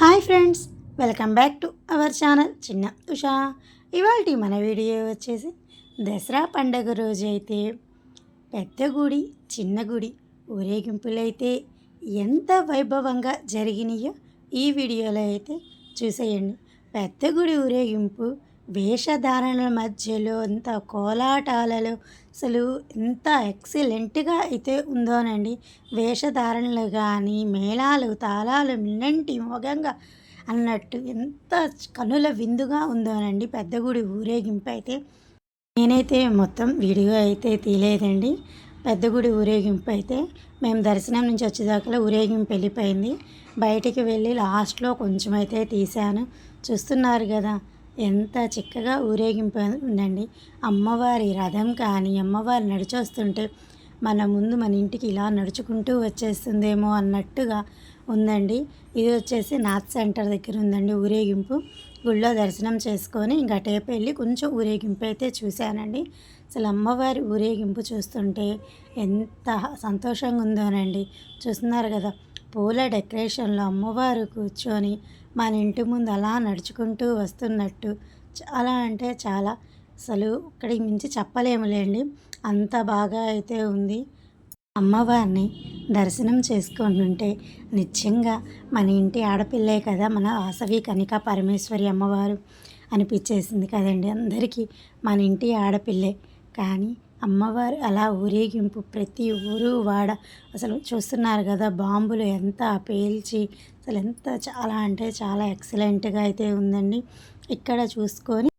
Hi friends welcome back to our channel Chinna Usha. ఇవాళ మన video వచ్చేసి దసరా పండగ రోజు అయితే పెద్ద గుడి చిన్న గుడి ఊరేగింపులైతే ఎంత వైభవంగా జరిగినాయో ఈ వీడియోలో అయితే చూసేయండి. పెద్ద గుడి ఊరేగింపు వేషధారణల మధ్యలో అంత కోలాటాలలో అసలు ఎంత ఎక్సలెంట్గా అయితే ఉందోనండి. వేషధారణలు కానీ మేళాలు తాళాలు మిన్నంటి మొగంగా అన్నట్టు ఎంత కనుల విందుగా ఉందోనండి. పెద్ద గుడి ఊరేగింపు అయితే నేనైతే మొత్తం వీడియో అయితే తీయలేదండి. పెద్ద గుడి ఊరేగింపు అయితే మేము దర్శనం నుంచి వచ్చేదాకా ఊరేగింపు వెళ్ళిపోయింది. బయటికి వెళ్ళి లాస్ట్లో కొంచెం అయితే తీశాను. చూస్తున్నారు కదా ఎంత చక్కగా ఊరేగింపు ఉందండి. అమ్మవారి రథం కానీ అమ్మవారు నడిచొస్తుంటే మన ముందు మన ఇంటికి ఇలా నడుచుకుంటూ వచ్చేస్తుందేమో అన్నట్టుగా ఉందండి. ఇది వచ్చేసి నాథ్ సెంటర్ దగ్గర ఉందండి ఊరేగింపు. గుళ్ళో దర్శనం చేసుకొని ఇంకా టేపు వెళ్ళి కొంచెం ఊరేగింపు అయితే చూశానండి. అసలు అమ్మవారి ఊరేగింపు చూస్తుంటే ఎంత సంతోషంగా ఉందోనండి. చూస్తున్నారు కదా పూల డెకరేషన్లో అమ్మవారు కూర్చొని మన ఇంటి ముందు అలా నడుచుకుంటూ వస్తున్నట్టు. చాలా అంటే చాలా. అసలు ఇక్కడికి మించి చెప్పలేములేండి. అంత బాగా అయితే ఉంది. అమ్మవారిని దర్శనం చేసుకుంటుంటే నిత్యంగా మన ఇంటి ఆడపిల్లే కదా మన వాసవి కనిక పరమేశ్వరి అమ్మవారు అనిపించేసింది కదండి అందరికీ. మన ఇంటి ఆడపిల్లే. కానీ అమ్మవారు అలా ఊరేగింపు ప్రతి ఊరు వాడ. అసలు చూస్తున్నారు కదా బాంబులు ఎంత పేల్చి అసలు ఎంత చాలా అంటే చాలా ఎక్సలెంట్గా అయితే ఉందండి. ఇక్కడ చూసుకొని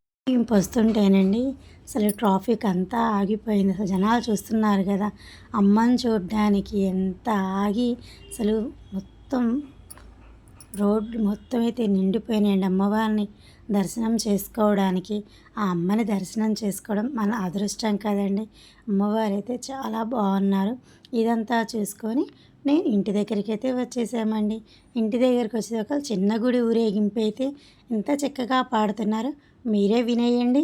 వస్తుంటేనండి అసలు ట్రాఫిక్ అంతా ఆగిపోయింది. అసలు జనాలు చూస్తున్నారు కదా అమ్మని చూడడానికి ఎంత ఆగి అసలు మొత్తం రోడ్డు మొత్తం అయితే నిండిపోయినాయండి అమ్మవారిని దర్శనం చేసుకోవడానికి. ఆ అమ్మని దర్శనం చేసుకోవడం మన అదృష్టం కదండి. అమ్మవారు అయితే చాలా బాగున్నారు. ఇదంతా చూసుకొని నేను ఇంటి దగ్గరికి అయితే వచ్చేసామండి. ఇంటి దగ్గరికి ఒక చిన్న గుడి ఊరేగింపు అయితే ఎంత చక్కగా పాడుతున్నారు. మీరే వినేయండి.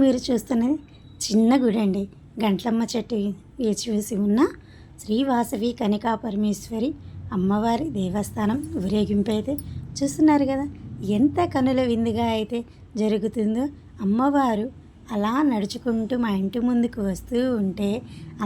మీరు చూస్తున్నది చిన్న గుడి అండి. గంట్లమ్మ చెట్టు చూసి ఉన్న శ్రీ వాసవి కనికా పరమేశ్వరి అమ్మవారి దేవస్థానం ఊరేగింపు అయితే చూస్తున్నారు కదా. ఎంత కనుల విందుగా అయితే జరుగుతుందో అమ్మవారు అలా నడుచుకుంటూ మా ఇంటి ముందుకు వస్తూ ఉంటే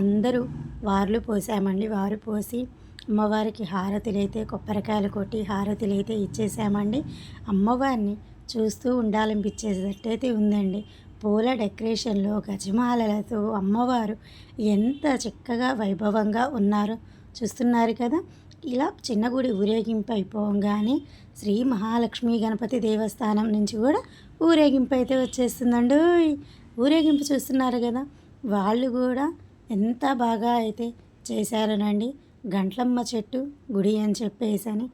అందరూ వార్లు పోసామండి. వారు పోసి అమ్మవారికి హారతులు అయితే కొబ్బరికాయలు కొట్టి హారతులు అయితే ఇచ్చేసామండి. అమ్మవారిని చూస్తూ ఉండాలనిపించేటట్టయితే ఉందండి. పూల డెకరేషన్లో గజమాలలతో అమ్మవారు ఎంత చక్కగా వైభవంగా ఉన్నారో చూస్తున్నారు కదా! ఇలా చిన్న గుడి ఊరేగింపు అయిపోగానే శ్రీ మహాలక్ష్మి గణపతి దేవస్థానం నుంచి కూడా ఊరేగింపు అయితే వచ్చేస్తుందండి. ఊరేగింపు చూస్తున్నారు కదా! వాళ్ళు కూడా ఎంత బాగా అయితే చేశారనండి. గంట్లమ్మ చెట్టు గుడి అని చెప్పేసి అని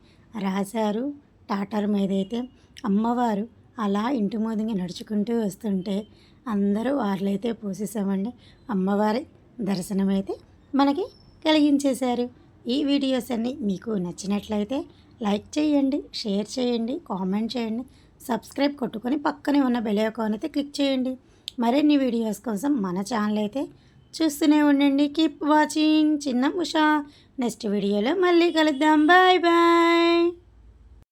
రాశారు. టాటర్ మీద అయితే అమ్మవారు అలా ఇంటి ముందుగా నడుచుకుంటూ వస్తుంటే అందరూ వార్లైతే పోసేసామండి అమ్మవారి దర్శనం అయితే మనకి కలిగించేశారు. ఈ వీడియోస్ అన్నీ మీకు నచ్చినట్లయితే లైక్ చేయండి షేర్ చేయండి కామెంట్ చేయండి సబ్స్క్రైబ్ కొట్టుకొని పక్కనే ఉన్న బెల్ ఐకాన్ అయితే క్లిక్ చేయండి. మరిన్ని వీడియోస్ కోసం మన ఛానల్ అయితే చూస్తూనే ఉండండి. Keep watching. Chinna Usha. Next వీడియోలో మళ్ళీ కలుద్దాం. Bye bye.